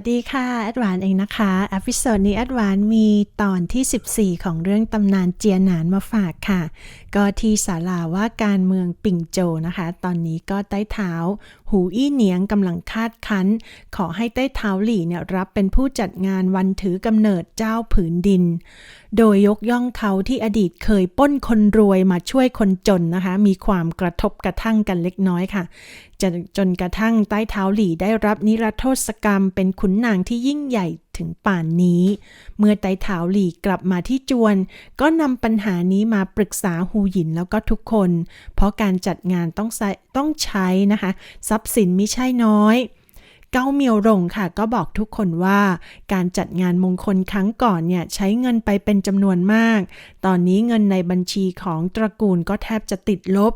วัสดีค่ะแอดวานเองนะคะอพิโซดนี้แอดวานมีตอนที่ 14 ของเรื่องตำนานเจียหนานมาฝากค่ะ ก็ที่ศาลาว่าการเมืองปิ่งโจนะคะ ตอนนี้ก็ใต้เท้า หูอี้เหนียงกำลังคาดคั้น ขอให้ใต้เท้าหลี่เนี่ยรับเป็นผู้จัดงานวันถือกำเนิดเจ้าผืนดิน โดยยกย่องเขาที่อดีตเคยป้นคนรวยมาช่วยคนจนนะคะ มีความกระทบกระทั่งกันเล็กน้อยค่ะจนจนกระทั่งใต้เท้าหลี่ได้รับนิรโทษกรรมเป็นขุนนางที่ยิ่งใหญ่ ถึงป่านนี้ เมื่อไต้เท้าหลี่กลับมาที่จวน ก็นำปัญหานี้มาปรึกษาฮูหยินแล้วก็ทุกคน เพราะการจัดงานต้องใช้ต้องใช้นะคะ ทรัพย์สินไม่ใช่น้อยเก้าเมียวหลงค่ะ ก็บอกทุกคนว่า การจัดงานมงคลครั้งก่อนเนี่ยใช้เงินไปเป็นจำนวนมาก ตอนนี้เงินในบัญชีของตระกูลก็แทบจะติดลบ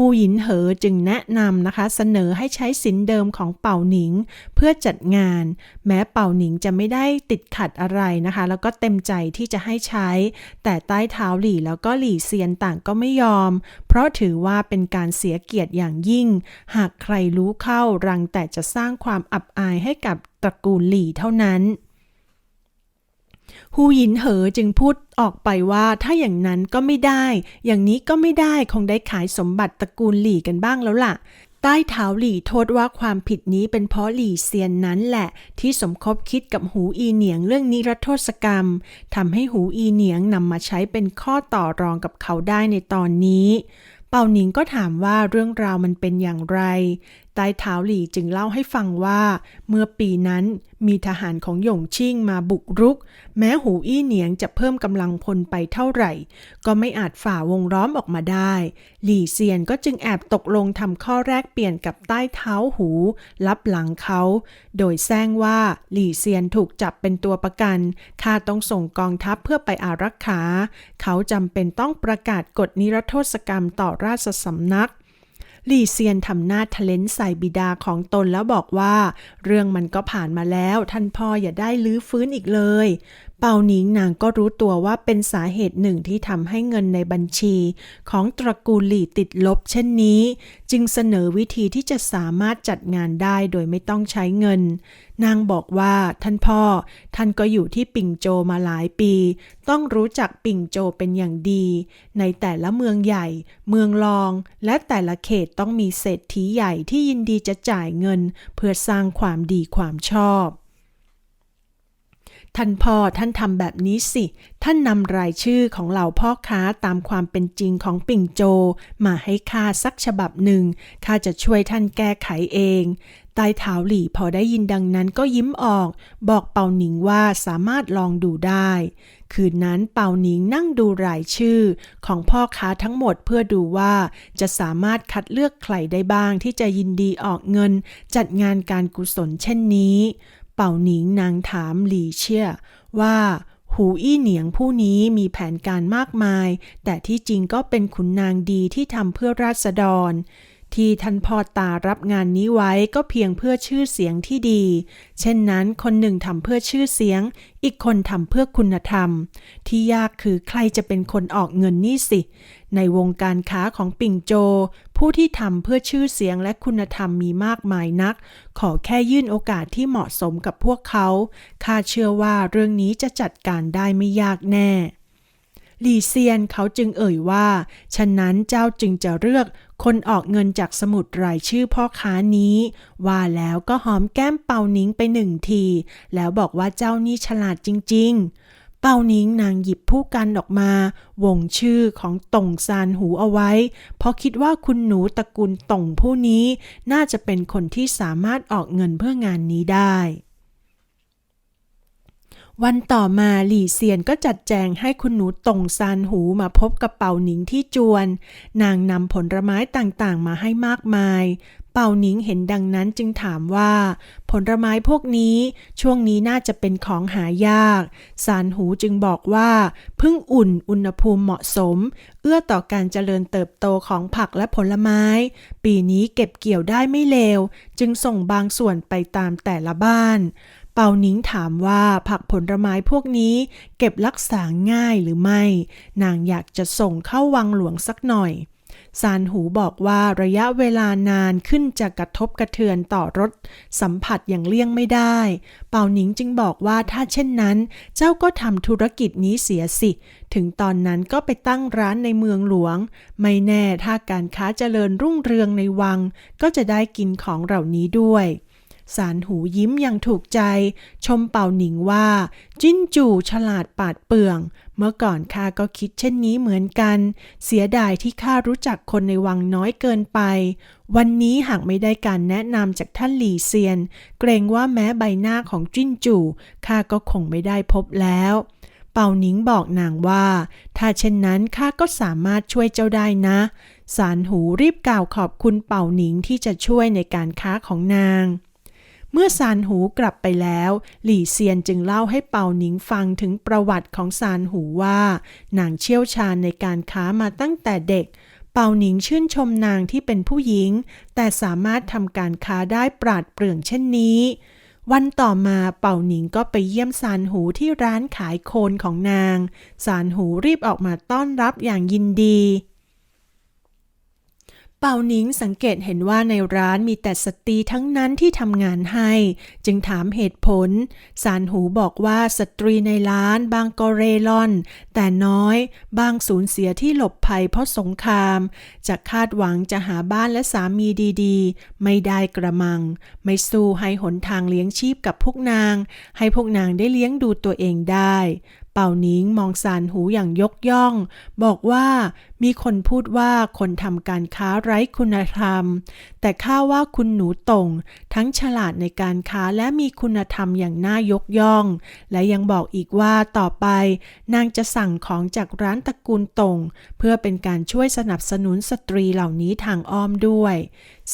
ฮูหยินเหอจึงแนะนำนะคะ เสนอให้ใช้สินเดิมของเป่าหนิง เพื่อจัดงาน แม้เป่าหนิงจะไม่ได้ติดขัดอะไรนะคะ แล้วก็เต็มใจที่จะให้ใช้ แต่ใต้เท้าหลี่แล้วก็หลี่เซียนต่างก็ไม่ยอม เพราะถือว่าเป็นการเสียเกียรติอย่างยิ่ง หากใครรู้เข้ารังแต่จะสร้างความอับอายให้กับตระกูลหลี่เท่านั้น ฮูหยินเหอจึงพูดออกไปว่าถ้าอย่างนั้นก็ไม่ได้ อย่างนี้ก็ไม่ได้คงได้ขายสมบัติตระกูลหลี่กันบ้างแล้วล่ะ ใต้เท้าหลี่โทษว่าความผิดนี้เป็นเพราะหลี่เซียนนั้นแหละ ที่สมคบคิดกับหูอีเหนียงเรื่องนิรโทษกรรมทำให้หูอีเหนียงนำมาใช้เป็นข้อต่อรองกับเขาได้ในตอนนี้เป่าหนิงก็ถามว่าเรื่องราวมันเป็นอย่างไร ใต้เท้าหลี่จึงเล่าให้ฟังว่า เมื่อปีนั้นมีทหารของหยงชิ่งมาบุกรุก แม้หูอี้เหนียงจะเพิ่มกำลังพลไปเท่าไหร่ ก็ไม่อาจฝ่าวงล้อมออกมาได้ หลี่เซียนก็จึงแอบตกลงทำข้อแรกเปลี่ยนกับใต้เท้าหู รับหลังเขา โดยแซงว่าหลี่เซียนถูกจับเป็นตัวประกันข้าต้องส่งกองทัพเพื่อไปอารักขา เขาจำเป็นต้องประกาศกฎนิรโทษกรรมต่อราชสำนัก ลี่เซียนทำหน้าทะเลนใส่บิดาของตนแล้วบอกว่า เรื่องมันก็ผ่านมาแล้วท่านพ่ออย่าได้ลื้อฟื้นอีกเลย เป่าหนิงนางก็รู้ตัวว่าเป็นสาเหตุหนึ่งที่ทำให้เงินในบัญชี ของตระกูลหลี่ติดลบเช่นนี้ จึงเสนอวิธีที่จะสามารถจัดงานได้โดยไม่ต้องใช้เงิน นางบอกว่าท่านพ่อ ท่านก็อยู่ที่ปิ่งโจมาหลายปี ต้องรู้จักปิ่งโจเป็นอย่างดี ในแต่ละเมืองใหญ่ เมืองรอง และแต่ละเขตต้องมีเศรษฐีใหญ่ที่ยินดีจะจ่ายเงิน เพื่อสร้างความดีความชอบ ท่านพ่อท่านทำแบบนี้สิ ท่านนำรายชื่อของเหล่าพ่อค้าตามความเป็นจริงของปิ่งโจ มาให้ข้าสักฉบับหนึ่งข้าจะช่วยท่านแก้ไขเองใต้เท้าหลี่พอได้ยินดังนั้นก็ยิ้มออก บอกเปาหนิงว่าสามารถลองดูได้ คืนนั้นเปาหนิงนั่งดูรายชื่อ ของพ่อค้าทั้งหมดเพื่อดูว่าจะสามารถคัดเลือกใครได้บ้างที่จะยินดีออกเงิน จัดงานการกุศลเช่นนี้ เป่าหนิงนางถามหลีเชี่ยว่าหูอี้เหนียงผู้นี้มีแผนการมากมาย แต่ที่จริงก็เป็นขุนนางดีที่ทำเพื่อราษฎร ที่ท่านพ่อตารับงานนี้ไว้ก็เพียงเพื่อชื่อเสียงที่ดี เช่นนั้นคนหนึ่งทำเพื่อชื่อเสียง อีกคนทำเพื่อคุณธรรม ที่ยากคือใครจะเป็นคนออกเงินนี่สิ ในวงการค้าของปิ่งโจ ผู้ที่ทำเพื่อชื่อเสียงและคุณธรรมมีมากมายนัก ขอแค่ยื่นโอกาสที่เหมาะสมกับพวกเขา ข้าเชื่อว่าเรื่องนี้จะจัดการได้ไม่ยากแน่หลีเซียนเขาจึงเอ่ยว่า ฉะนั้นเจ้าจึงจะเลือก คนออกเงินจากสมุดรายชื่อพ่อค้านี้ ว่าแล้วก็หอมแก้มเป่านิ้งไปหนึ่งที แล้วบอกว่าเจ้านี่ฉลาดจริง ๆ เป่านิ้งนางหยิบผู้กันออกมา วงชื่อของต่งซานหูเอาไว้ เพราะคิดว่าคุณหนูตระกูลต่งผู้นี้ น่าจะเป็นคนที่สามารถออกเงินเพื่องานนี้ได้ วันต่อมาหลี่เซียนก็จัดแจงให้คุณหนูตงซานหูมาพบกับเป่าหนิงที่จวน นางนำผลไม้ต่างๆ มาให้มากมาย เป่าหนิงเห็นดังนั้นจึงถามว่า ผลไม้พวกนี้ช่วงนี้น่าจะเป็นของหายากซานหูจึงบอกว่าเพิ่งอุ่นอุณหภูมิเหมาะสม เอื้อต่อการเจริญเติบโตของผักและผลไม้ ปีนี้เก็บเกี่ยวได้ไม่เลว จึงส่งบางส่วนไปตามแต่ละบ้าน เป่านิ้งถามว่าผักผลไม้พวกนี้เก็บรักษาง่ายหรือไม่ นางอยากจะส่งเข้าวังหลวงสักหน่อยซานหูบอกว่าระยะเวลานานขึ้นจะกระทบกระเทือนต่อรสสัมผัสอย่างเลี่ยงไม่ได้ เป่าหนิงจึงบอกว่าถ้าเช่นนั้น เจ้าก็ทำธุรกิจนี้เสียสิ ถึงตอนนั้นก็ไปตั้งร้านในเมืองหลวง ไม่แน่ถ้าการค้าเจริญรุ่งเรืองในวัง ก็จะได้กินของเหล่านี้ด้วย สารหูยิ้มอย่างถูกใจ ชมเป่าหนิงว่า จิ้นจู่ฉลาดปาดเปลือง เมื่อก่อนข้าก็คิดเช่นนี้เหมือนกัน เสียดายที่ข้ารู้จักคนในวังน้อยเกินไป วันนี้หากไม่ได้การแนะนำจากท่านหลี่เซียน เกรงว่าแม้ใบหน้าของจิ้นจู่ข้าก็คงไม่ได้พบแล้วเป่าหนิงบอกนางว่า ถ้าเช่นนั้นข้าก็สามารถช่วยเจ้าได้นะ สารหูรีบกล่าวขอบคุณเป่าหนิงที่จะช่วยในการค้าของนาง เมื่อซานหูกลับไปแล้ว หลี่เซียนจึงเล่าให้เป่าหนิงฟังถึงประวัติของซานหูว่านางเชี่ยวชาญในการค้ามาตั้งแต่เด็ก เป่าหนิงชื่นชมนางที่เป็นผู้หญิง แต่สามารถทำการค้าได้ปราดเปรื่องเช่นนี้ วันต่อมาเป่าหนิงก็ไปเยี่ยมซานหูที่ร้านขายโคนของนาง ซานหูรีบออกมาต้อนรับอย่างยินดี เป่าหนิงสังเกตเห็นว่าในร้านมีแต่สตรีทั้งนั้นที่ทำงานให้ จึงถามเหตุผล สารหูบอกว่าสตรีในร้านบางก็เร่ร่อน แต่น้อย บางสูญเสียที่หลบภัยเพราะสงคราม จะคาดหวังจะหาบ้านและสามีดีๆ ไม่ได้กระมัง ไม่สู้ให้หนทางเลี้ยงชีพกับพวกนาง ให้พวกนางได้เลี้ยงดูตัวเองได้เป่านิงมองสารหูอย่างยกย่อง บอกว่า มีคนพูดว่าคนทำการค้าไร้คุณธรรม แต่ข้าว่าคุณหนูตงทั้งฉลาดในการค้าและมีคุณธรรมอย่างน่ายกย่อง และยังบอกอีกว่าต่อไป นางจะสั่งของจากร้านตระกูลตงเพื่อเป็นการช่วยสนับสนุนสตรีเหล่านี้ทางอ้อมด้วย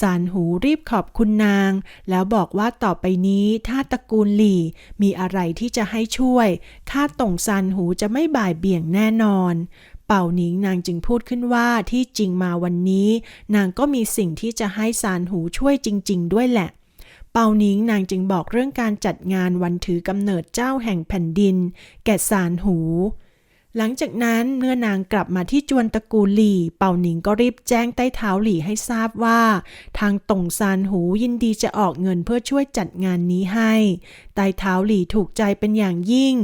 สารหูรีบขอบคุณนาง แล้วบอกว่าต่อไปนี้ถ้าตระกูลหลี่มีอะไรที่จะให้ช่วยข้าต่งซานหูจะไม่บ่ายเบี่ยงแน่นอน เป่าหนิงนางจึงพูดขึ้นว่าที่จริงมาวันนี้ นางก็มีสิ่งที่จะให้ซานหูช่วยจริง ๆ ด้วยแหละ เป่าหนิงนางจึงบอกเรื่องการจัดงานวันถือกำเนิดเจ้าแห่งแผ่นดิน แก่ซานหู หลังจากนั้นเมื่อนางกลับมาที่จวนตระกูลหลี่ เป่าหนิงก็รีบแจ้งใต้เท้าหลี่ให้ทราบว่า ทางตงซานหูยินดีจะออกเงินเพื่อช่วยจัดงานนี้ให้ ใต้เท้าหลี่ถูกใจเป็นอย่างยิ่ง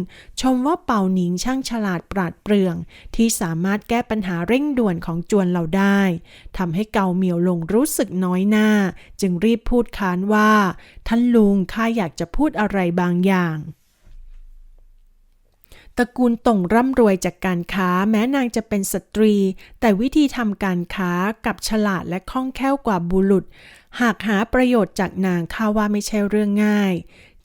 ชมว่าเป่าหนิงช่างฉลาดปราดเปรื่อง ที่สามารถแก้ปัญหาเร่งด่วนของจวนเราได้ทำให้เกาเหมียวลงรู้สึกน้อยหน้า จึงรีบพูดค้านว่าท่านลุงข้าอยากจะพูดอะไรบางอย่าง ตระกูลต่งร่ำรวยจากการค้าแม้นางจะเป็นสตรี แต่วิธีทำการค้ากับฉลาดและคล่องแคล่วกว่าบุรุษ หากหาประโยชน์จากนางข้าว่าไม่ใช่เรื่องง่าย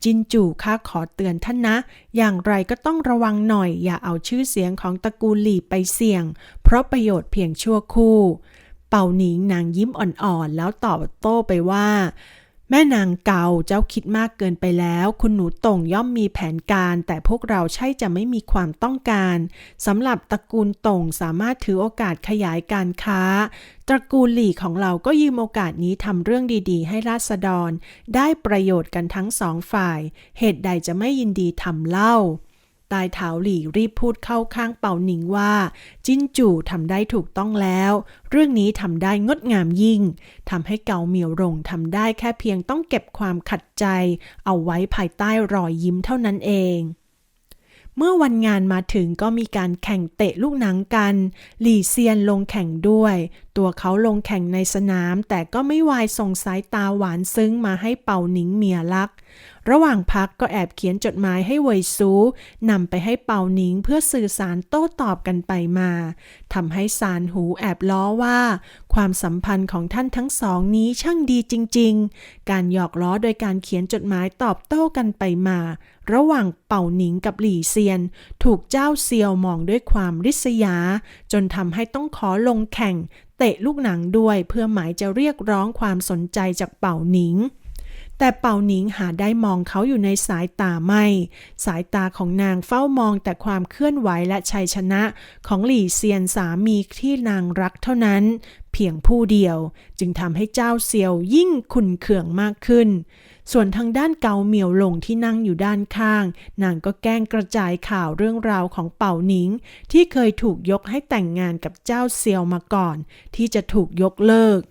จินจู่ข้าขอเตือนท่านนะ อย่างไรก็ต้องระวังหน่อย อย่าเอาชื่อเสียงของตระกูลหลี่ไปเสี่ยง เพราะประโยชน์เพียงชั่วคู่ เป่าหนิงนางยิ้มอ่อนๆแล้วตอบโต้ไปว่า แม่นางเกาเจ้าคิดมากเกินไปแล้ว คุณหนูต่งย่อมมีแผนการ แต่พวกเราใช่จะไม่มีความต้องการสำหรับตระกูลต่งสามารถถือโอกาสขยายการค้า ตระกูลหลี่ของเราก็ยืมโอกาสนี้ทำเรื่องดีๆ ให้ราษฎร ได้ประโยชน์กันทั้งสองฝ่าย เหตุใดจะไม่ยินดีทำเล่า ตายเถาหลี่รีบพูดเข้าข้างเป่าหนิงว่า จิ้นจู่ทำได้ถูกต้องแล้ว เรื่องนี้ทำได้งดงามยิ่งทำให้เกาเหมียวรงทำได้แค่เพียงต้องเก็บความขัดใจ เอาไว้ภายใต้รอยยิ้มเท่านั้นเองเมื่อวันงานมาถึงก็มีการแข่งเตะลูกหนังกัน หลี่เซียนลงแข่งด้วย ตัวเขาลงแข่งในสนาม แต่ก็ไม่วายส่งสายตาหวานซึ้งมาให้เป่าหนิงเมียรัก ระหว่างพักก็แอบเขียนจดหมายให้เวยซูนำไปให้เป่าหนิงเพื่อสื่อสารโต้ตอบกันไปมาทำให้ซานหูแอบล้อว่า ความสัมพันธ์ของท่านทั้งสองนี้ช่างดีจริง ๆ การหยอกล้อโดยการเขียนจดหมายตอบโต้กันไปมา ระหว่างเป่าหนิงกับหลี่เซียน ถูกเจ้าเซียวมองด้วยความริษยา จนทำให้ต้องขอลงแข่ง เตะลูกหนังด้วยเพื่อหมายจะเรียกร้องความสนใจจากเป่าหนิง แต่เป่าหนิงหาได้มองเขาอยู่ในสายตาไม่ สายตาของนางเฝ้ามองแต่ความเคลื่อนไหวและชัยชนะของหลี่เซียนสามีที่นางรักเท่านั้น เพียงผู้เดียวจึงทำให้เจ้าเซียวยิ่งขุนเคืองมากขึ้น ส่วนทางด้านเกาเหมียวหลงที่นั่งอยู่ด้านข้าง นางก็แกล้งกระจายข่าวเรื่องราวของเป่าหนิง ที่เคยถูกยกให้แต่งงานกับเจ้าเซียวมาก่อน ที่จะถูกยกเลิก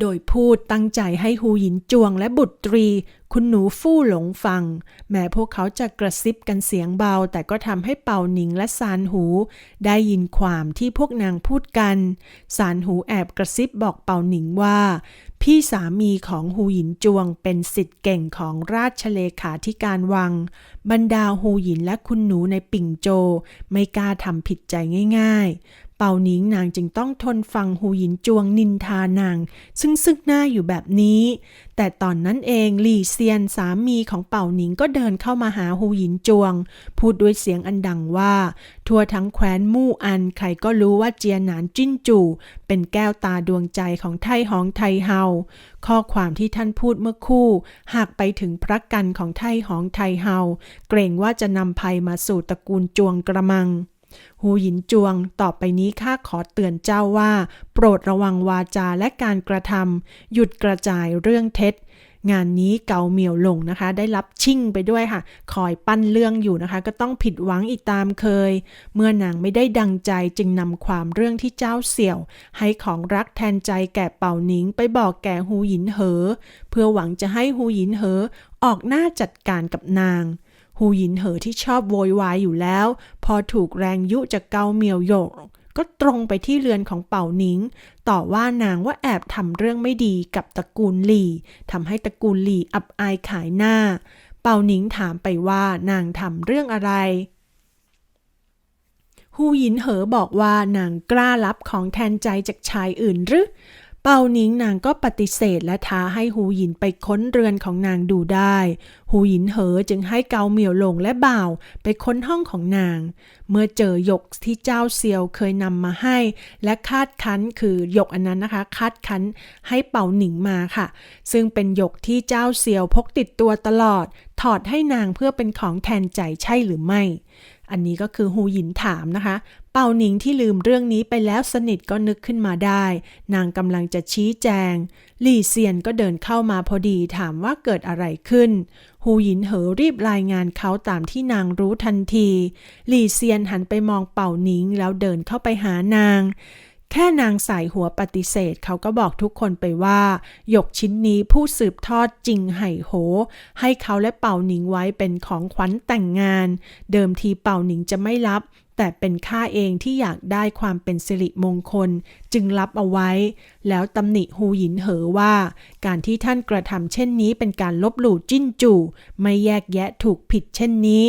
โดยพูดตั้งใจให้ฮูหยินจวงและบุตรี คุณหนูฟู่หลงฟัง แม้พวกเขาจะกระซิบกันเสียงเบา แต่ก็ทำให้เป่าหนิงและซานหู ได้ยินความที่พวกนางพูดกันซานหูแอบกระซิบบอกเป่าหนิงว่า พี่สามีของฮูหยินจวงเป็นสิทธิ์เก่งของราชเลขาธิการวัง บรรดาฮูหยินและคุณหนูในปิ่งโจ ไม่กล้าทำผิดใจง่าย ๆ เป่าหนิงนางจึงต้องทนฟังฮูหยินจวงนินทานาง ซึ่งซึกหน้าอยู่แบบนี้ แต่ตอนนั้นเองหลี่เซียนสามีของเป่าหนิงก็เดินเข้ามาหาฮูหยินจวง พูดด้วยเสียงอันดังว่า ทั่วทั้งแคว้นมู่อันใครก็รู้ว่าเจียหนานจิ้นจู่ เป็นแก้วตาดวงใจของไทหองไทเฮาข้อความที่ท่านพูดเมื่อคู่ หากไปถึงพระกันของไทหองไทเฮาเกรงว่าจะนำภัยมาสู่ตระกูลจวงกระมัง หูหยินจวง ต่อไปนี้ข้าขอเตือนเจ้าว่า โปรดระวังวาจาและการกระทำหยุดกระจายเรื่องเท็จ งานนี้เกาเหมียวหลงนะคะ ได้รับชิ่งไปด้วยค่ะ คอยปั้นเรื่องอยู่นะคะ ก็ต้องผิดหวังอีกตามเคย เมื่อนางไม่ได้ดังใจจึงนำความเรื่องที่เจ้าเสี่ยว ให้ของรักแทนใจแก่เป่าหนิง ไปบอกแก่หูหยินเหอ เพื่อหวังจะให้หูหยินเหอออกหน้าจัดการกับนาง หูหยินเหอที่ชอบโวยวายอยู่แล้ว พอถูกแรงยุจากเกาเมียวหยก ก็ตรงไปที่เรือนของเป่าหนิง ต่อว่านางว่าแอบทำเรื่องไม่ดีกับตระกูลหลี่ทำให้ตระกูลหลี่อับอายขายหน้า เป่าหนิงถามไปว่านางทำเรื่องอะไรฮูหยินเหอบอกว่านางกล้ารับของแทนใจจากชายอื่นหรือ เป่าหนิงนางก็ปฏิเสธและท้าให้ฮูหยินไปค้นเรือนของนางดูได้ฮูหยินเหอจึงให้เกาเหมียวหลงและบ่าวไปค้นห้องของนาง เมื่อเจอหยกที่เจ้าเซียวเคยนำมาให้ และคาดคั้นคือหยกอันนั้นนะคะ คาดคั้นให้เป่าหนิงมาค่ะ ซึ่งเป็นหยกที่เจ้าเซียวพกติดตัวตลอด ถอดให้นางเพื่อเป็นของแทนใจใช่หรือไม่ อันนี้ก็คือฮูหยินถามนะคะ เป่าหนิงที่ลืมเรื่องนี้ไปแล้วสนิทก็นึกขึ้นมาได้ นางกำลังจะชี้แจง ลี่เซียนก็เดินเข้ามาพอดีถามว่าเกิดอะไรขึ้นฮูหยินเหอรีบรายงานเขาตามที่นางรู้ทันที ลี่เซียนหันไปมองเป่าหนิงแล้วเดินเข้าไปหานาง แค่นางสายหัวปฏิเสธเขาก็บอกทุกคนไปว่าหยกชิ้นนี้ผู้สืบทอดจริงไห่โห ให้เขาและเป่าหนิงไว้เป็นของขวัญแต่งงาน เดิมทีเป่าหนิงจะไม่รับ แต่เป็นข้าเองที่อยากได้ความเป็นสิริมงคล จึงรับเอาไว้ แล้วตำหนิฮูหยินเหอว่า การที่ท่านกระทำเช่นนี้เป็นการลบหลู่จิ้นจู่ ไม่แยกแยะถูกผิดเช่นนี้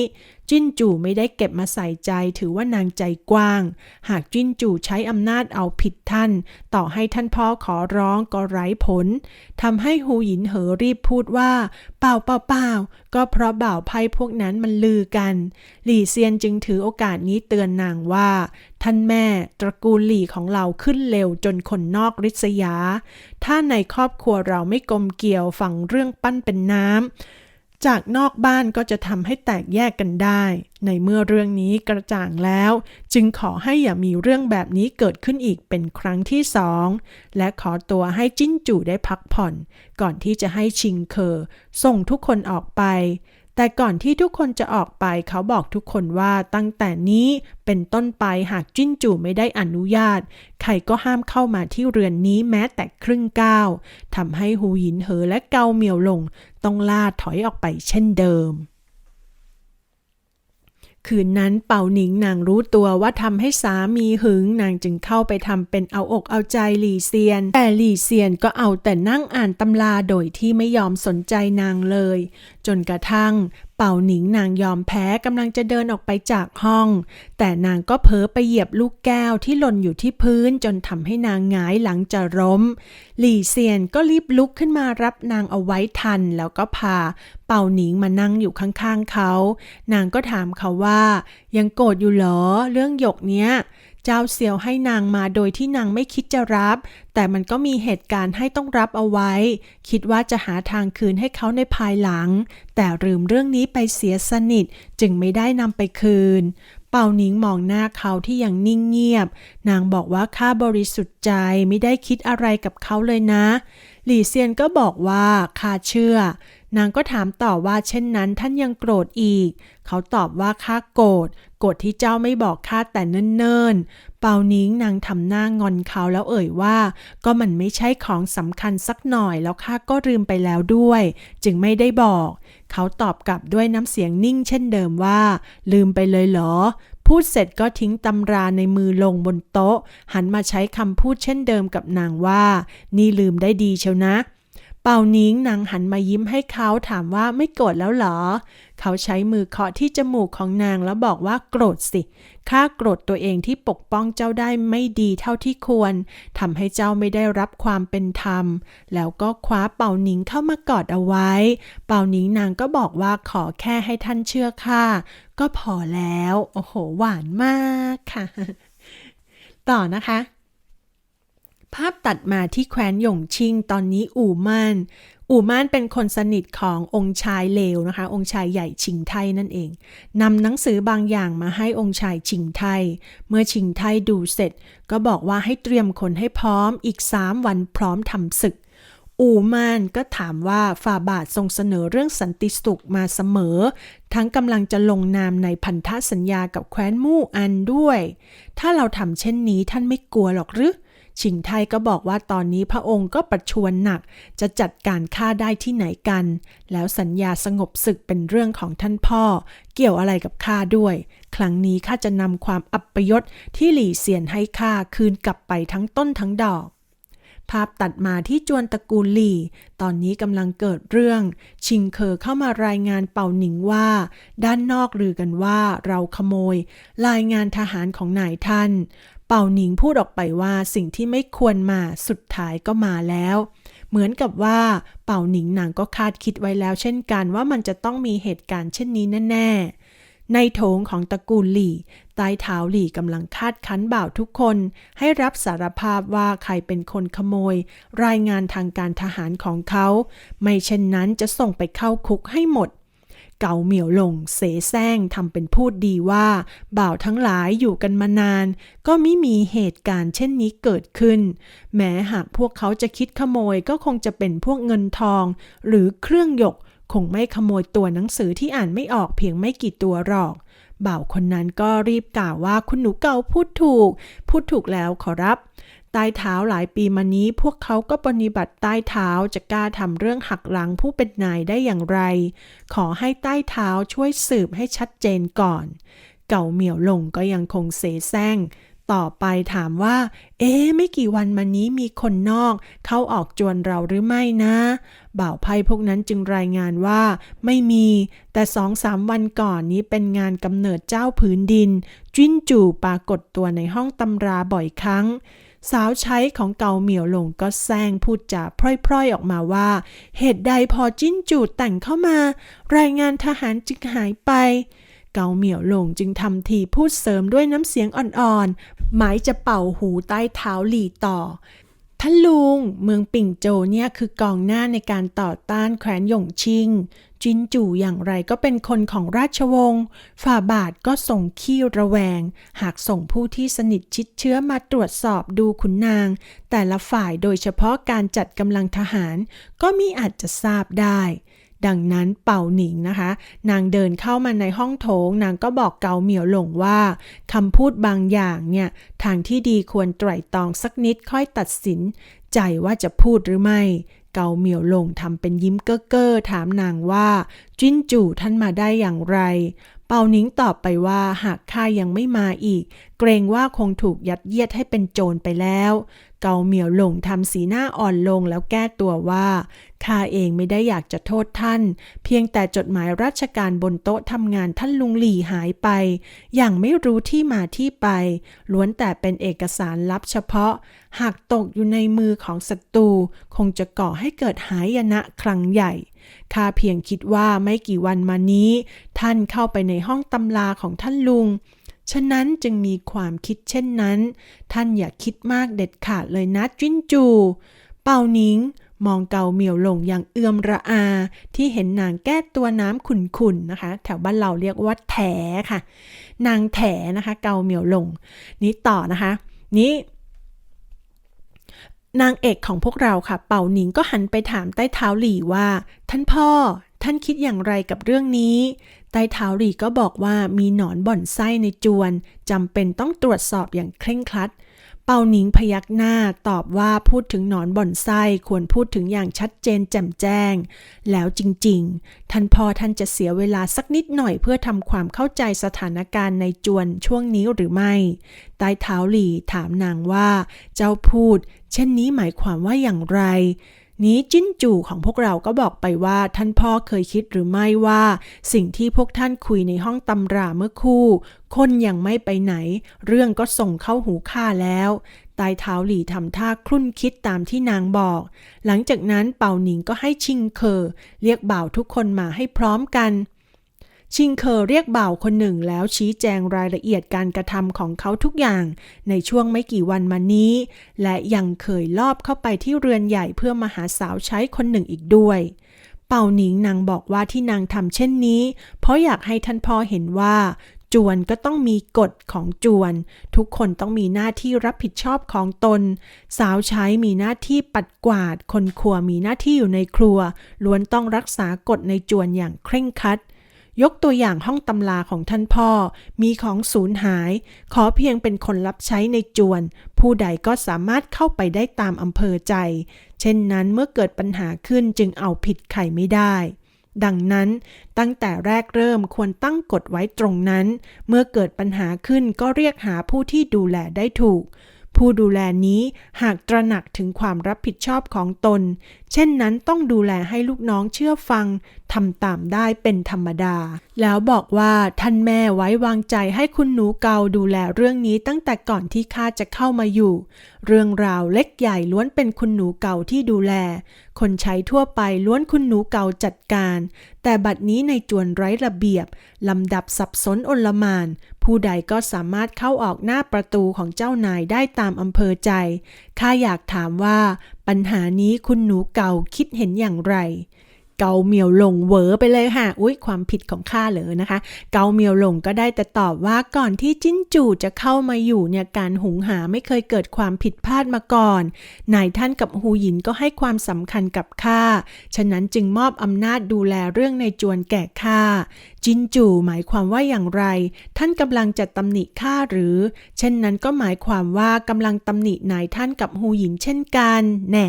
จิ้นจู่ไม่ได้เก็บมาใส่ใจถือว่านางใจกว้าง หากจิ้นจู่ใช้อำนาจเอาผิดท่าน ต่อให้ท่านพ่อขอร้องก็ไร้ผลทำให้ฮูหยินเหอรีบพูดว่า เปล่าเปล่าเปล่าก็เพราะบ่าวไพ่พวกนั้นมันลือกัน หลี่เซียนจึงถือโอกาสนี้เตือนนางว่า ท่านแม่ตระกูลหลี่ของเราขึ้นเร็วจนคนนอกริษยา ถ้าในครอบครัวเราไม่กลมเกี่ยวฝังเรื่องปั้นเป็นน้ำ จากนอกบ้านก็จะทำให้แตกแยกกันได้ ในเมื่อเรื่องนี้กระจ่างแล้ว จึงขอให้อย่ามีเรื่องแบบนี้เกิดขึ้นอีกเป็นครั้งที่สอง และขอตัวให้จิ้นจู่ได้พักผ่อน ก่อนที่จะให้ชิงเคอส่งทุกคนออกไป แต่ก่อนที่ทุกคนจะออกไปเขาบอกทุกคนว่าตั้งแต่นี้เป็นต้นไปหากจิ้นจู่ไม่ได้อนุญาต ใครก็ห้ามเข้ามาที่เรือนนี้แม้แต่ครึ่งก้าวทำให้หูหยินเหอและเกาเหมียวหลงต้องล่าถอยออกไปเช่นเดิมคืนนั้นเป่าหนิงนางรู้ตัวว่าทำให้สามีหึงนางจึงเข้าไปทำเป็นเอาอกเอาใจหลี่เซียน แต่หลี่เซียนก็เอาแต่นั่งอ่านตำราโดยที่ไม่ยอมสนใจนางเลย จนกระทั่ง เป่าหนิงนางยอมแพ้กำลังจะเดินออกไปจากห้อง แต่นางก็เผลอไปเหยียบลูกแก้วที่หล่นอยู่ที่พื้นจนทำให้นางหงายหลังจะล้ม หลี่เซียนก็รีบลุกขึ้นมารับนางเอาไว้ทัน แล้วก็พา เป่าหนิงมานั่งอยู่ข้างๆเขา นางก็ถามเขาว่า ยังโกรธอยู่เหรอเรื่องหยกเนี้ย เจ้าเซียวให้นางมาโดยที่นางไม่คิดจะรับ แต่มันก็มีเหตุการณ์ให้ต้องรับเอาไว้ คิดว่าจะหาทางคืนให้เขาในภายหลัง แต่ลืมเรื่องนี้ไปเสียสนิทจึงไม่ได้นำไปคืน เป่าหนิงมองหน้าเขาที่ยังนิ่งเงียบ นางบอกว่าข้าบริสุทธิ์ใจไม่ได้คิดอะไรกับเขาเลยนะ หลี่เซียนก็บอกว่าข้าเชื่อนางก็ถามต่อว่าเช่นนั้นท่านยังโกรธอีก เขาตอบว่าข้าโกรธ กรธที่เจ้าไม่บอกข้าแต่เนิ่นๆ เปานิ้งนางทำหน้างอนเขาแล้วเอ่ยว่า ก็มันไม่ใช่ของสำคัญสักหน่อยแล้วข้าก็ลืมไปแล้วด้วย จึงไม่ได้บอก เขาตอบกลับด้วยน้ำเสียงนิ่งเช่นเดิมว่า ลืมไปเลยเหรอ พูดเสร็จก็ทิ้งตำราในมือลงบนโต๊ะ หันมาใช้คำพูดเช่นเดิมกับนางว่า นี่ลืมได้ดีเชียวนะเเป่านิ้งนางหันมายิ้มให้เขาถามว่าไม่โกรธแล้วเหรอ เขาใช้มือเคาะที่จมูกของนางแล้วบอกว่าโกรธสิ ข้าโกรธตัวเองที่ปกป้องเจ้าได้ไม่ดีเท่าที่ควร ทำให้เจ้าไม่ได้รับความเป็นธรรม แล้วก็คว้าเป่าหนิงเข้ามากอดเอาไว้ เป่าหนิงนางก็บอกว่าขอแค่ให้ท่านเชื่อข้า ก็พอแล้ว โอ้โห หวานมากค่ะ ต่อนะคะ ภาพตัดมาที่แคว้นหยงชิงตอนนี้อู่ม่านอู่ม่านเป็นคนสนิทขององค์ชายเลวนะคะ องค์ชายใหญ่ชิงไทนั่นเองนำหนังสือบางอย่างมาให้องค์ชายชิงไท เมื่อชิงไทดูเสร็จ ก็บอกว่าให้เตรียมคนให้พร้อมอีกสามวันพร้อมทำศึก อู่ม่านก็ถามว่าฝ่าบาททรงเสนอเรื่องสันติสุขมาเสมอ ทั้งกำลังจะลงนามในพันธสัญญากับแคว้นมู่อันด้วย ถ้าเราทำเช่นนี้ท่านไม่กลัวหรอกหรือ ชิงไทยก็บอกว่าตอนนี้พระองค์ก็ประชวรหนัก จะจัดการฆ่าได้ที่ไหนกัน แล้วสัญญาสงบศึกเป็นเรื่องของท่านพ่อ เกี่ยวอะไรกับข้าด้วย ครั้งนี้ข้าจะนำความอัปยศที่หลี่เซียนให้ข้าคืนกลับไปทั้งต้นทั้งดอกภาพตัดมาที่จวนตระกูลหลี่ ตอนนี้กำลังเกิดเรื่อง ชิงเคอเข้ามารายงานเป่าหนิงว่า ด้านนอกลือกันว่าเราขโมย รายงานทหารของนายท่าน เป่าหนิงพูดออกไปว่าสิ่งที่ไม่ควรมาสุดท้ายก็มาแล้ว เหมือนกับว่าเป่าหนิงนางก็คาดคิดไว้แล้ว เช่นกันว่ามันจะต้องมีเหตุการณ์เช่นนี้แน่ ๆ ในโถงของตระกูลหลี่ใต้เท้าหลี่กำลังคาดคั้นบ่าวทุกคน ให้รับสารภาพว่าใครเป็นคนขโมย รายงานทางการทหารของเขา ไม่เช่นนั้นจะส่งไปเข้าคุกให้หมด เก่าเหมียวหลงเสแสร้งทำเป็นพูดดีว่า บ่าวทั้งหลายอยู่กันมานาน ก็ไม่มีเหตุการณ์เช่นนี้เกิดขึ้น แม้หากพวกเขาจะคิดขโมยก็คงจะเป็นพวกเงินทอง หรือเครื่องหยก คงไม่ขโมยตัวหนังสือที่อ่านไม่ออกเพียงไม่กี่ตัวหรอก บ่าวคนนั้นก็รีบกล่าวว่าคุณหนูเก่าพูดถูก พูดถูกแล้วขอรับ ใต้เท้าหลายปีมานี้พวกเขาก็ปฏิบัติใต้เท้าจะกล้าทำเรื่องหักหลังผู้เป็นนายได้อย่างไร ขอให้ใต้เท้าช่วยสืบให้ชัดเจนก่อน เก่าเหมียวหลงก็ยังคงเสแสร้งต่อไปถามว่า เอ๊ไม่กี่วันมานี้มีคนนอก เข้าออกจวนเราหรือไม่นะบ่าวไพ่พวกนั้นจึงรายงานว่า ไม่มี แต่สองสามวันก่อนนี้เป็นงานกำเนิดเจ้าผืนดิน จิ้นจู่ปรากฏตัวในห้องตำราบ่อยครั้ง สาวใช้ของเกาเหมียวหลงก็แซงพูดจาพร่อยๆออกมาว่า เหตุใดพอจิ้นจู่แต่งเข้ามา รายงานทหารจึงหายไป เกาเหมียวหลงจึงทำทีพูดเสริมด้วยน้ำเสียงอ่อนๆ หมายจะเป่าหูใต้เท้าหลี่ต่อท่านลุง เมืองปิ่งโจเนี่ยคือกองหน้าในการต่อต้านแคว้นหยงชิง จินจู่อย่างไรก็เป็นคนของราชวงศ์ ฝ่าบาทก็ส่งขี้ระแวง หากส่งผู้ที่สนิทชิดเชื้อมาตรวจสอบดูขุนนาง แต่ละฝ่ายโดยเฉพาะการจัดกำลังทหาร ก็มิอาจจะทราบได้ ดังนั้นเป่าหนิงนะคะ นางเดินเข้ามาในห้องโถง นางก็บอกเกาเหมียวหลงว่าคำพูดบางอย่างเนี่ย ทางที่ดีควรไตร่ตรองสักนิดค่อยตัดสิน ใจว่าจะพูดหรือไม่ เกาเหมียวหลงทำเป็นยิ้มเก้อเก้อถามนางว่า จิ้นจู่ท่านมาได้อย่างไร เปาหนิงตอบไปว่าหากข้ายังไม่มาอีก เกรงว่าคงถูกยัดเยียดให้เป็นโจรไปแล้ว เกาเหมียวหลงทำสีหน้าอ่อนลงแล้วแก้ตัวว่าข้าเองไม่ได้อยากจะโทษท่าน เพียงแต่จดหมายราชการบนโต๊ะทำงานท่านลุงหลี่หายไป อย่างไม่รู้ที่มาที่ไป ล้วนแต่เป็นเอกสารลับเฉพาะ หากตกอยู่ในมือของศัตรูคงจะก่อให้เกิดหายนะครั้งใหญ่ข้าเพียงคิดว่าไม่กี่วันมานี้ ท่านเข้าไปในห้องตำราของท่านลุง ฉะนั้นจึงมีความคิดเช่นนั้น ท่านอย่าคิดมากเด็ดขาดเลยนะจิ้นจู เป่านิงมองเกาเหมียวหลงอย่างเอื้อมระอา ที่เห็นนางแก้ตัวน้ำขุนๆนะคะ แถวบ้านเราเรียกว่าแถค่ะ นางแถนะคะ เกาเหมียวหลงนี้ต่อนะคะ นี้ นางเอกของพวกเราค่ะ เป่าหนิงก็หันไปถามใต้เท้าหลี่ว่า ท่านพ่อ ท่านคิดอย่างไรกับเรื่องนี้ใต้เท้าหลี่ก็บอกว่ามีหนอนบ่อนไส้ในจวนจำเป็นต้องตรวจสอบอย่างเคร่งครัด เปาหนิงพยักหน้าตอบว่าพูดถึงหนอนบ่อนไส้ควรพูดถึงอย่างชัดเจนแจ่มแจ้ง แล้วจริงๆ ท่านพอท่านจะเสียเวลาสักนิดหน่อยเพื่อทำความเข้าใจสถานการณ์ในจวนช่วงนี้หรือไม่ ใต้เท้าหลี่ถามนางว่า เจ้าพูด เช่นนี้หมายความว่าอย่างไร นี้จิ้นจู่ของพวกเราก็บอกไปว่าท่านพ่อเคยคิดหรือไม่ว่า สิ่งที่พวกท่านคุยในห้องตำราเมื่อคู่ คนยังไม่ไปไหน เรื่องก็ส่งเข้าหูข้าแล้วตายเท้าหลี่ทำท่าครุ่นคิดตามที่นางบอก หลังจากนั้นเป่าหนิงก็ให้ชิงเคอ เรียกบ่าวทุกคนมาให้พร้อมกัน ชิงเคอเรียกบ่าวคนหนึ่งแล้วชี้แจงรายละเอียดการกระทำของเขาทุกอย่าง ในช่วงไม่กี่วันมานี้ และยังเคยลอบเข้าไปที่เรือนใหญ่เพื่อมาหาสาวใช้คนหนึ่งอีกด้วย เป่าหนิงนางบอกว่าที่นางทำเช่นนี้ เพราะอยากให้ท่านพ่อเห็นว่า จวนก็ต้องมีกฎของจวน ทุกคนต้องมีหน้าที่รับผิดชอบของตน สาวใช้มีหน้าที่ปัดกวาด คนครัวมีหน้าที่อยู่ในครัว ล้วนต้องรักษากฎในจวนอย่างเคร่งครัด ยกตัวอย่างห้องตำราของท่านพ่อ มีของสูญหาย ขอเพียงเป็นคนรับใช้ในจวน ผู้ใดก็สามารถเข้าไปได้ตามอำเภอใจ เช่นนั้นเมื่อเกิดปัญหาขึ้นจึงเอาผิดใครไม่ได้ ดังนั้นตั้งแต่แรกเริ่มควรตั้งกฎไว้ตรงนั้น เมื่อเกิดปัญหาขึ้นก็เรียกหาผู้ที่ดูแลได้ถูก ผู้ดูแลนี้หากตระหนักถึงความรับผิดชอบของตน เช่นนั้นต้องดูแลให้ลูกน้องเชื่อฟังทำตามได้เป็นธรรมดา แล้วบอกว่าท่านแม่ไว้วางใจให้คุณหนูเกาดูแลเรื่องนี้ตั้งแต่ก่อนที่ข้าจะเข้ามาอยู่ เรื่องราวเล็กใหญ่ล้วนเป็นคุณหนูเก่าที่ดูแล คนใช้ทั่วไปล้วนคุณหนูเก่าจัดการ แต่บัดนี้ในจวนไร้ระเบียบลำดับสับสนอนลมาน ผู้ใดก็สามารถเข้าออกหน้าประตูของเจ้านายได้ตามอำเภอใจ ข้าอยากถามว่าปัญหานี้คุณหนูเก่าคิดเห็นอย่างไร เกาเมียวหลงเวอไปเลยค่ะ อุ้ยความผิดของข้าเหรอนะคะ เกาเมียวหลงก็ได้แต่ตอบว่าก่อนที่จิ้นจู่จะเข้ามาอยู่เนี่ยการหุงหาไม่เคยเกิดความผิดพลาดมาก่อนนายท่านกับฮูหยินก็ให้ความสำคัญกับข้า ฉะนั้นจึงมอบอำนาจดูแลเรื่องในจวนแก่ข้า จินจู่หมายความว่าอย่างไร ท่านกำลังจะตำหนิข้าหรือ เช่นนั้นก็หมายความว่ากำลังตำหนินายท่านกับฮูหยินเช่นกัน แน่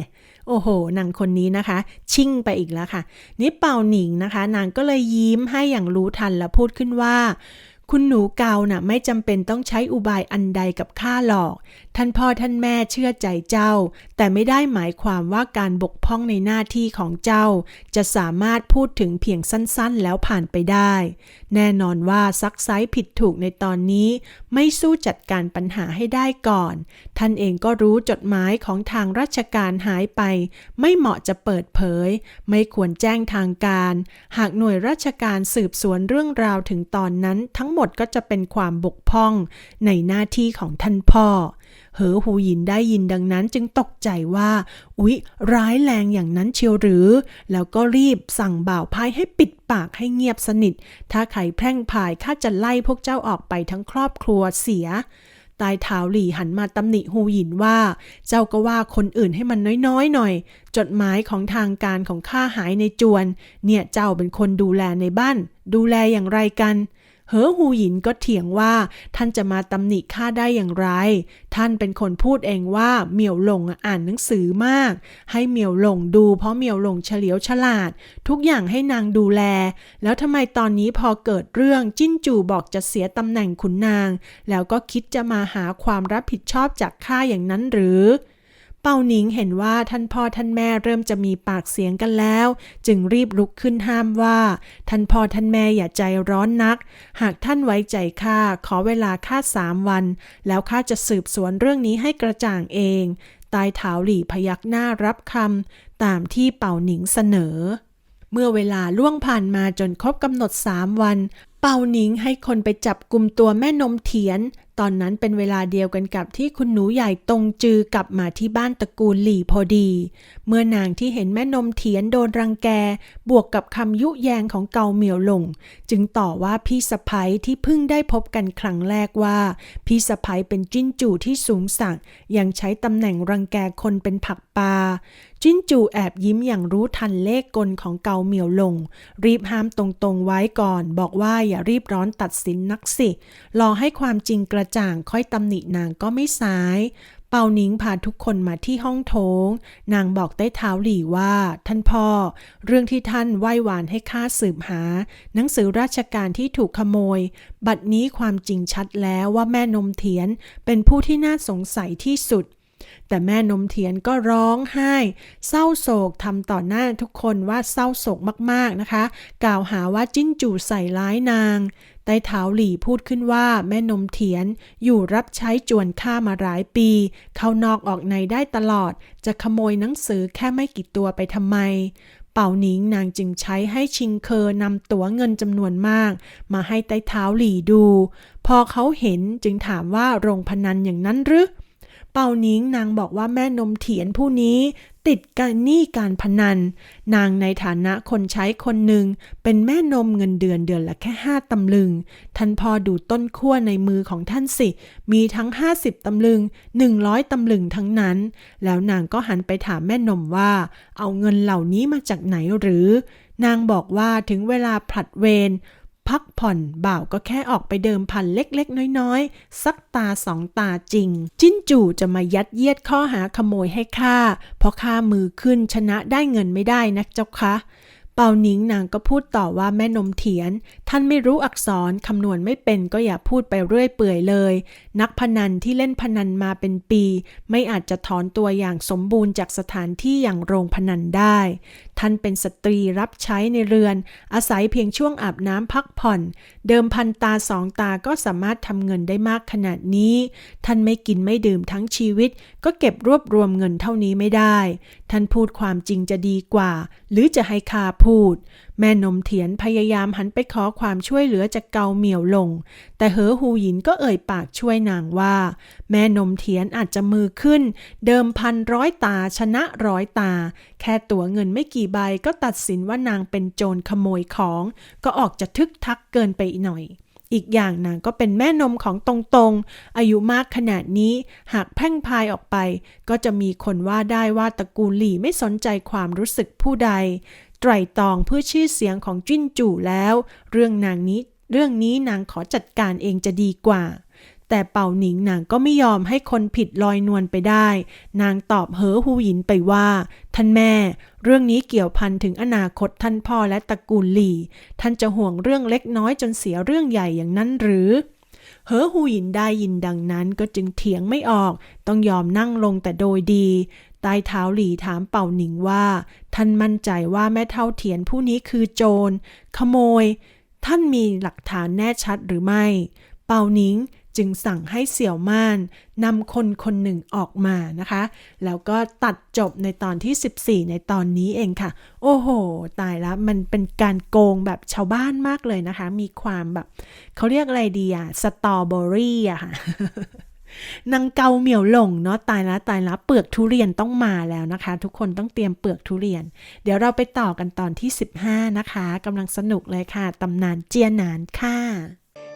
โอ้โหนางคนนี้นะคะ ชิ่งไปอีกแล้วค่ะ นี่เป่าหนิงนะคะ นางก็เลยยิ้มให้อย่างรู้ทันและพูดขึ้นว่า คุณหนูเกาน่ะไม่จำเป็นต้องใช้อุบายอันใดกับข้าหรอก ท่านพ่อท่านแม่เชื่อใจเจ้า แต่ไม่ได้หมายความว่าการบกพร่องในหน้าที่ของเจ้า จะสามารถพูดถึงเพียงสั้นๆ แล้วผ่านไปได้ แน่นอนว่าซักไซผิดถูกในตอนนี้ ไม่สู้จัดการปัญหาให้ได้ก่อน ท่านเองก็รู้จดหมายของทางราชการหายไป ไม่เหมาะจะเปิดเผย ไม่ควรแจ้งทางการ หากหน่วยราชการสืบสวนเรื่องราวถึงตอนนั้นทั้งหมดก็จะเป็นความบกพร่องในหน้าที่ของท่านพ่อ เหอหูหยินได้ยินดังนั้นจึงตกใจว่า อุ๊ย ร้ายแรงอย่างนั้นเชียวหรือ แล้วก็รีบสั่งบ่าวพายให้ปิดปากให้เงียบสนิท ถ้าใครแพร่งพายข้าจะไล่พวกเจ้าออกไปทั้งครอบครัวเสียตายเท้าหลี่หันมาตำหนิฮูหยินว่า เจ้าก็ว่าคนอื่นให้มันน้อยๆหน่อย จดหมายของทางการของข้าหายในจวน เนี่ยเจ้าเป็นคนดูแลในบ้าน ดูแลอย่างไรกัน เหอฮูหยินก็เถียงว่า ท่านจะมาตำหนิข้าได้อย่างไร ท่านเป็นคนพูดเองว่าเหมียวหลงอะอ่านหนังสือมาก ให้เหมียวหลงดู เพราะเหมียวหลงเฉลียวฉลาด ทุกอย่างให้นางดูแล แล้วทำไมตอนนี้พอเกิดเรื่องจิ้นจู่บอกจะเสียตำแหน่งขุนนาง แล้วก็คิดจะมาหาความรับผิดชอบจากข้าอย่างนั้นหรือ เป่าหนิงเห็นว่าท่านพ่อท่านแม่เริ่มจะมีปากเสียงกันแล้ว จึงรีบลุกขึ้นห้ามว่า ท่านพ่อท่านแม่อย่าใจร้อนนัก หากท่านไว้ใจข้าขอเวลาข้าสามวัน แล้วข้าจะสืบสวนเรื่องนี้ให้กระจ่างเองตายเถาหลี่พยักหน้ารับคำตามที่เป่าหนิงเสนอ เมื่อเวลาล่วงผ่านมาจนครบกำหนดสามวันเป่าหนิงให้คนไปจับกลุ่มตัวแม่นมเถียน ตอนนั้นเป็นเวลาเดียวกันกับที่คุณหนูใหญ่ตรงจือกลับมาที่บ้านตระกูลหลี่พอดี เมื่อนางที่เห็นแม่นมเถียนโดนรังแก บวกกับคำยุแยงของเกาเหมียวหลง จึงต่อว่าพี่สะพ้ยที่เพิ่งได้พบกันครั้งแรกว่า พี่สะพ้ยเป็นจิ้นจู่ที่สูงสักยังใช้ตำแหน่งรังแกคนเป็นผักปลาจิ้นจูแอบยิ้มอย่างรู้ทันเลขกลของเกาเหมียวหลงรีบห้ามตรงๆไว้ก่อน บอกว่าอย่ารีบร้อนตัดสินนักสิ รอให้ความจริงกระจ่างค่อยตำหนินางก็ไม่สาย เปาหนิงพาทุกคนมาที่ห้องโถง นางบอกใต้เท้าหลี่ว่า ท่านพ่อ เรื่องที่ท่านไหว้หวานให้ข้าสืบหา หนังสือราชการที่ถูกขโมย บัดนี้ความจริงชัดแล้วว่าแม่นมเทียนเป็นผู้ที่น่าสงสัยที่สุด แต่แม่นมเทียนก็ร้องไห้ เศร้าโศกทำต่อหน้าทุกคนว่าเศร้าโศกมากๆนะคะ กล่าวหาว่าจิ้นจู่ใส่ร้ายนางใต้เท้าหลี่พูดขึ้นว่าแม่นมเทียนอยู่รับใช้จวนข้ามาหลายปี เข้านอกออกในได้ตลอด จะขโมยหนังสือแค่ไม่กี่ตัวไปทำไม เป่าหนิงนางจึงใช้ให้ชิงเคอนำตั๋วเงินจำนวนมาก มาให้ใต้เท้าหลี่ดู พอเขาเห็นจึงถามว่าโรงพนันอย่างนั้นหรือ เป่าหนิงนางบอกว่าแม่นมเถียนผู้นี้ติดการหนี้การพนัน นางในฐานะคนใช้คนหนึ่ง เป็นแม่นมเงินเดือนเดือนละแค่ห้าตำลึง ท่านพอดูต้นขั้วในมือของท่านสิ มีทั้ง50ตำลึง100ตำลึงทั้งนั้น แล้วนางก็หันไปถามแม่นมว่า เอาเงินเหล่านี้มาจากไหนหรือ นางบอกว่าถึงเวลาผลัดเวร พักผ่อนบ่าวก็แค่ออกไปเดิมพันเล็กๆ น้อยๆ สักตาสองตาจริง จิ้นจู่จะมายัดเยียดข้อหาขโมยให้ข้าเพราะข้ามือขึ้นชนะได้เงินไม่ได้นะเจ้าคะ เป่าหนิงนางก็พูดต่อว่าแม่นมเถียน ท่านไม่รู้อักษรคำนวณไม่เป็นก็อย่าพูดไปเรื่อยเปื่อยเลย นักพนันที่เล่นพนันมาเป็นปี ไม่อาจจะถอนตัวอย่างสมบูรณ์จากสถานที่อย่างโรงพนันได้ ท่านเป็นสตรีรับใช้ในเรือน อาศัยเพียงช่วงอาบน้ำพักผ่อน เดิมพันตาสองตาก็สามารถทำเงินได้มากขนาดนี้ ท่านไม่กินไม่ดื่มทั้งชีวิต ก็เก็บรวบรวมเงินเท่านี้ไม่ได้ ท่านพูดความจริงจะดีกว่า หรือจะให้ข้าพูด แม่นมเถียนพยายามหันไปขอความช่วยเหลือจากเกาเหมียวลง แต่เหอหูหยินก็เอ่ยปากช่วยนางว่า แม่นมเถียนอาจจะมือขึ้น เดิมพันร้อยตาชนะร้อยตา แค่ตั๋วเงินไม่กี่ใบก็ตัดสินว่านางเป็นโจรขโมยของ ก็ออกจะทึกทักเกินไปหน่อย อีกอย่างนางก็เป็นแม่นมของตรงๆ อายุมากขนาดนี้หากแพ่งพายออกไป ก็จะมีคนว่าได้ว่าตระกูลหลี่ไม่สนใจความรู้สึกผู้ใด ไตร่ตรองเพื่อชื่อเสียงของจิ้นจู่แล้ว เรื่องนางนี้ เรื่องนี้นางขอจัดการเองจะดีกว่า แต่เป่าหนิงนางก็ไม่ยอมให้คนผิดลอยนวลไปได้ นางตอบเหอหูหยินไปว่า ท่านแม่ เรื่องนี้เกี่ยวพันถึงอนาคตท่านพ่อและตระกูลหลี่ ท่านจะห่วงเรื่องเล็กน้อยจนเสียเรื่องใหญ่อย่างนั้นหรือเหอหูหยินได้ยินดังนั้นก็จึงเถียงไม่ออก ต้องยอมนั่งลงแต่โดยดีใต้เท้าหลี่ถามเป่าหนิงว่า ท่านมั่นใจว่าแม่เท่าเถียนผู้นี้คือโจร ขโมย ท่านมีหลักฐานแน่ชัดหรือไม่ เปาหนิงจึงสั่งให้เสี่ยวม่านนำคนคนหนึ่งออกมานะคะ แล้วก็ตัดจบในตอนที่ 14 ในตอนนี้เองค่ะ โอ้โห ตายแล้วมันเป็นการโกงแบบชาวบ้านมากเลยนะคะ มีความแบบเขาเรียกอะไรดีอะสตรอเบอรี่อะค่ะนางเกาเหมียวหลงเนาะตายแล้วตายแล้วเปลือกทุเรียนต้องมาแล้วนะคะ ทุกคนต้องเตรียมเปลือกทุเรียน เดี๋ยวเราไปต่อกันตอนที่ 15 นะคะกำลังสนุกเลยค่ะตำนานเจียหนานค่ะ